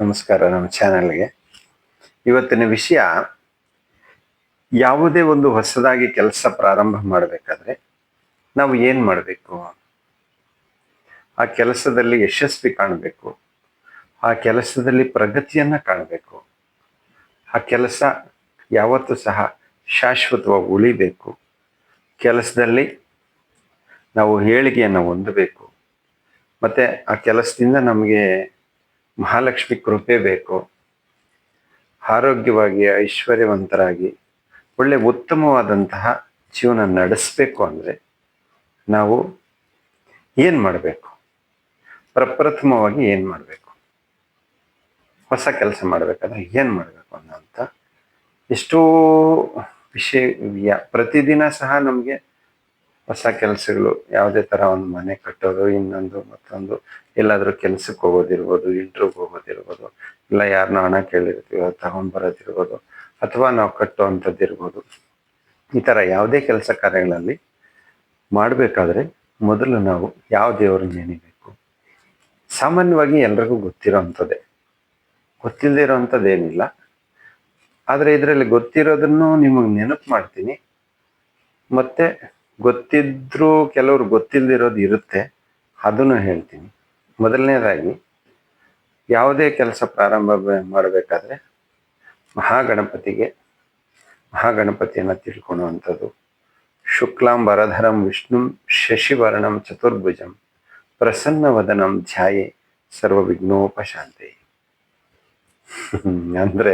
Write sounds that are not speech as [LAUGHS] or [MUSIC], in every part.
ನಮಸ್ಕಾರ, ನಮ್ಮ ಚಾನಲ್ಗೆ. ಇವತ್ತಿನ ವಿಷಯ, ಯಾವುದೇ ಒಂದು ಹೊಸದಾಗಿ ಕೆಲಸ ಪ್ರಾರಂಭ ಮಾಡಬೇಕಾದ್ರೆ ನಾವು ಏನು ಮಾಡಬೇಕು? ಆ ಕೆಲಸದಲ್ಲಿ ಯಶಸ್ವಿ ಕಾಣಬೇಕು. ಆ ಕೆಲಸದಲ್ಲಿ ಪ್ರಗತಿಯನ್ನು ಕಾಣಬೇಕು. ಆ ಕೆಲಸ ಯಾವತ್ತೂ ಸಹ ಶಾಶ್ವತವಾಗಿ ಉಳಿಬೇಕು. ಕೆಲಸದಲ್ಲಿ ನಾವು ಏಳಿಗೆಯನ್ನು ಹೊಂದಬೇಕು. ಮತ್ತು ಆ ಕೆಲಸದಿಂದ ನಮಗೆ ಮಹಾಲಕ್ಷ್ಮಿ ಕೃಪೆ ಬೇಕು. ಆರೋಗ್ಯವಾಗಿ, ಐಶ್ವರ್ಯವಂತರಾಗಿ, ಒಳ್ಳೆ ಉತ್ತಮವಾದಂತಹ ಜೀವನ ನಡೆಸಬೇಕು ಅಂದರೆ ನಾವು ಏನು ಮಾಡಬೇಕು? ಪ್ರಪ್ರಥಮವಾಗಿ ಏನು ಮಾಡಬೇಕು? ಹೊಸ ಕೆಲಸ ಮಾಡಬೇಕಾದ್ರೆ ಏನು ಮಾಡಬೇಕು ಅಂತ ಎಷ್ಟೋ ವಿಷಯ, ಪ್ರತಿದಿನ ಸಹ ನಮಗೆ ಹೊಸ ಕೆಲಸಗಳು, ಯಾವುದೇ ಥರ ಒಂದು ಮನೆ ಕಟ್ಟೋದು, ಇನ್ನೊಂದು ಮತ್ತೊಂದು, ಎಲ್ಲಾದರೂ ಕೆಲ್ಸಕ್ಕೆ ಹೋಗೋದಿರ್ಬೋದು ಇಂಟ್ರ್ಯೂಗೆ ಹೋಗೋದಿರ್ಬೋದು, ಇಲ್ಲ ಯಾರನ್ನ ಹಣ ಕೇಳಿರ್ತೀವೋ ಅದು ತಗೊಂಡ್ಬರೋದಿರ್ಬೋದು ಅಥವಾ ನಾವು ಕಟ್ಟುವಂಥದ್ದು ಇರ್ಬೋದು. ಈ ಥರ ಯಾವುದೇ ಕೆಲಸ ಕಾರ್ಯಗಳಲ್ಲಿ ಮಾಡಬೇಕಾದ್ರೆ ಮೊದಲು ನಾವು ಯಾವ ದೇವರು ನೆನಿಬೇಕು ಸಾಮಾನ್ಯವಾಗಿ ಎಲ್ರಿಗೂ ಗೊತ್ತಿರೋ ಅಂಥದ್ದೇ ಗೊತ್ತಿಲ್ಲದೆ ಏನಿಲ್ಲ ಆದರೆ ಇದರಲ್ಲಿ ಗೊತ್ತಿರೋದನ್ನು ನಿಮಗೆ ನೆನಪು ಮಾಡ್ತೀನಿ. ಮತ್ತೆ ಗೊತ್ತಿದ್ರೂ ಕೆಲವರು ಗೊತ್ತಿಲ್ಲದಿರೋದು ಇರುತ್ತೆ. ಅದನ್ನು ಹೇಳ್ತೀನಿ. ಮೊದಲನೇದಾಗಿ, ಯಾವುದೇ ಕೆಲಸ ಪ್ರಾರಂಭ ಮಾಡಬೇಕಾದ್ರೆ ಮಹಾಗಣಪತಿಗೆ, ಮಹಾಗಣಪತಿಯನ್ನು ತಿಳ್ಕೊಳ್ಳುವಂಥದ್ದು ಶುಕ್ಲಾಂಬರಧರಂ ವಿಷ್ಣು ಶಶಿವರ್ಣಂ ಚತುರ್ಭುಜಂ ಪ್ರಸನ್ನವದನಂ ಧ್ಯಾಯೆ ಸರ್ವ ವಿಘ್ನೋಪಶಾಂತಿ [LAUGHS] ಅಂದ್ರೆ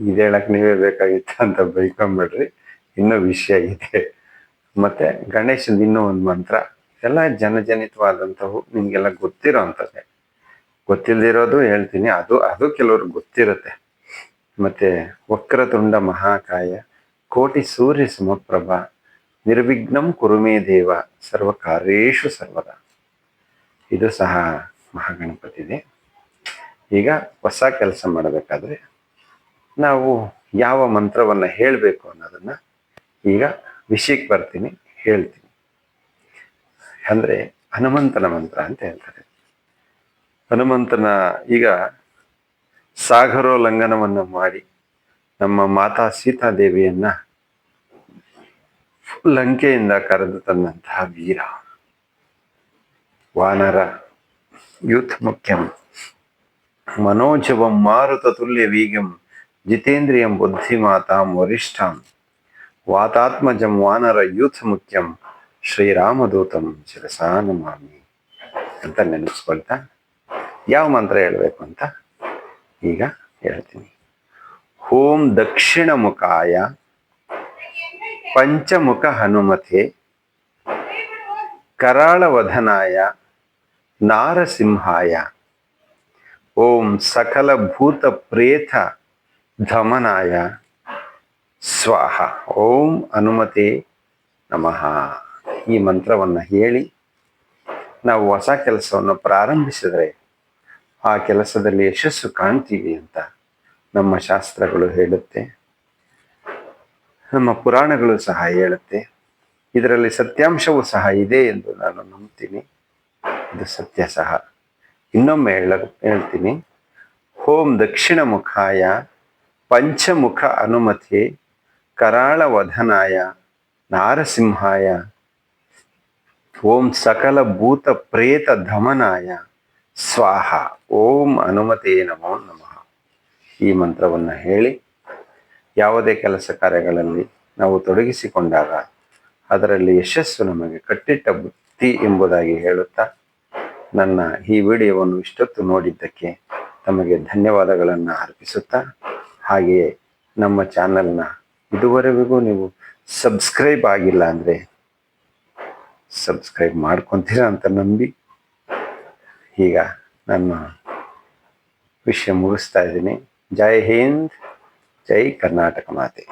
ಇದು ಹೇಳಕ್ ನೀವೇ ಬೇಕಾಗಿತ್ತು ಅಂತ ಬೈಕೊಂಬಿಡ್ರಿ. ಇನ್ನೂ ವಿಷಯ ಇದೆ. ಮತ್ತೆ ಗಣೇಶನ ಇನ್ನೂ ಒಂದು ಮಂತ್ರ, ಎಲ್ಲ ಜನಜನಿತವಾದಂಥವು ನಿಮಗೆಲ್ಲ ಗೊತ್ತಿರೋ ಅಂಥದ್ದೇ ಗೊತ್ತಿಲ್ದಿರೋದು ಹೇಳ್ತೀನಿ, ಅದು ಅದು ಕೆಲವ್ರಿಗೆ ಗೊತ್ತಿರುತ್ತೆ. ಮತ್ತೆ ವಕ್ರತುಂಡ ಮಹಾಕಾಯ, ಕೋಟಿ ಸೂರ್ಯ ಸಮಪ್ರಭ, ನಿರ್ವಿಘ್ನಂ ಕುರುಮೇ ದೇವ ಸರ್ವ ಕಾರ್ಯೇಶು ಸರ್ವದ. ಇದು ಸಹ ಮಹಾಗಣಪತಿದೆ. ಈಗ ಹೊಸ ಕೆಲಸ ಮಾಡಬೇಕಾದ್ರೆ ನಾವು ಯಾವ ಮಂತ್ರವನ್ನು ಹೇಳಬೇಕು ಅನ್ನೋದನ್ನ ಈಗ ವಿಷಯಕ್ಕೆ ಬರ್ತೀನಿ, ಹೇಳ್ತೀನಿ. ಅಂದ್ರೆ ಹನುಮಂತನ ಮಂತ್ರ ಅಂತ ಹೇಳ್ತಾರೆ. ಹನುಮಂತನ ಈಗ ಸಾಗರೋಲ್ಲಂಘನವನ್ನು ಮಾಡಿ ನಮ್ಮ ಮಾತಾ ಸೀತಾದೇವಿಯನ್ನ ಲಂಕೆಯಿಂದ ಕರೆದು ತಂದಂತಹ ವೀರ. ವಾನರ ಯೂತ್ ಮುಖ್ಯಂ, ಮನೋಜವಂ ಮಾರುತ ತುಲ್ಯ ವೀಗಂ ಜಿತೇಂದ್ರಿಯಂ ಬುದ್ಧಿಮಾತಾಂ ವರಿಷ್ಠಾಂ. ವಾತಾತ್ಮಜಂ ವಾನರ ಯೂಥ್ ಮುಖ್ಯಂ ಶ್ರೀರಾಮದೂತಂ ಶಿರಸಾ ನಮಾಮಿ ಅಂತ ನೆನೆಸ್ಕೊಳ್ತಾ ಯಾವ ಮಂತ್ರ ಹೇಳಬೇಕು ಅಂತ ಈಗ ಹೇಳ್ತೀನಿ. ಓಂ ದಕ್ಷಿಣ ಮುಖಾಯ ಪಂಚಮುಖ ಹನುಮತೆ ಕರಾಳವಧನಾಯ ನಾರಸಿಂಹಾಯ ಓಂ ಸಕಲ ಭೂತ ಪ್ರೇತ ಧಮನಾಯ ಸ್ವಾಹ. ಓಂ ಅನುಮತಿ ನಮಃ. ಈ ಮಂತ್ರವನ್ನು ಹೇಳಿ ನಾವು ಹೊಸ ಕೆಲಸವನ್ನು ಪ್ರಾರಂಭಿಸಿದರೆ ಆ ಕೆಲಸದಲ್ಲಿ ಯಶಸ್ಸು ಕಾಣ್ತೀವಿ ಅಂತ ನಮ್ಮ ಶಾಸ್ತ್ರಗಳು ಹೇಳುತ್ತೆ. ನಮ್ಮ ಪುರಾಣಗಳು ಸಹ ಹೇಳುತ್ತೆ. ಇದರಲ್ಲಿ ಸತ್ಯಾಂಶವೂ ಸಹ ಇದೆ ಎಂದು ನಾನು ನಂಬ್ತೀನಿ. ಇದು ಸತ್ಯ ಸಹ. ಇನ್ನೊಮ್ಮೆ ಹೇಳ, ಹೇಳ್ತೀನಿ. ಓಂ ದಕ್ಷಿಣ ಮುಖಾಯ ಪಂಚಮುಖ ಅನುಮತಿ ಕರಾಳ ವಧನಾಯ ನಾರಸಿಂಹಾಯ, ಓಂ ಸಕಲ ಭೂತ ಪ್ರೇತ ಧಮನಾಯ ಸ್ವಾಹ. ಓಂ ಅನುಮತೇ ನಮೋ ನಮಃ. ಈ ಮಂತ್ರವನ್ನು ಹೇಳಿ ಯಾವುದೇ ಕೆಲಸ ಕಾರ್ಯಗಳಲ್ಲಿ ನಾವು ತೊಡಗಿಸಿಕೊಂಡಾಗ ಅದರಲ್ಲಿ ಯಶಸ್ಸು ನಮಗೆ ಕಟ್ಟಿಟ್ಟ ಬುತ್ತಿ ಎಂಬುದಾಗಿ ಹೇಳುತ್ತಾ, ನನ್ನ ಈ ವಿಡಿಯೋವನ್ನು ಇಷ್ಟೊತ್ತು ನೋಡಿದ್ದಕ್ಕೆ ತಮಗೆ ಧನ್ಯವಾದಗಳನ್ನು ಅರ್ಪಿಸುತ್ತಾ, ಹಾಗೆಯೇ ನಮ್ಮ ಚಾನಲ್ನ ಇದುವರೆಗೂ ನೀವು ಸಬ್ಸ್ಕ್ರೈಬ್ ಆಗಿಲ್ಲ ಅಂದರೆ ಸಬ್ಸ್ಕ್ರೈಬ್ ಮಾಡ್ಕೊತೀರಾ ಅಂತ ನಂಬಿ ಈಗ ನನ್ನ ವಿಷಯ ಮುಗಿಸ್ತಾ ಇದ್ದೀನಿ. ಜೈ ಹಿಂದ್, ಜೈ ಕರ್ನಾಟಕ ಮಾತೆ.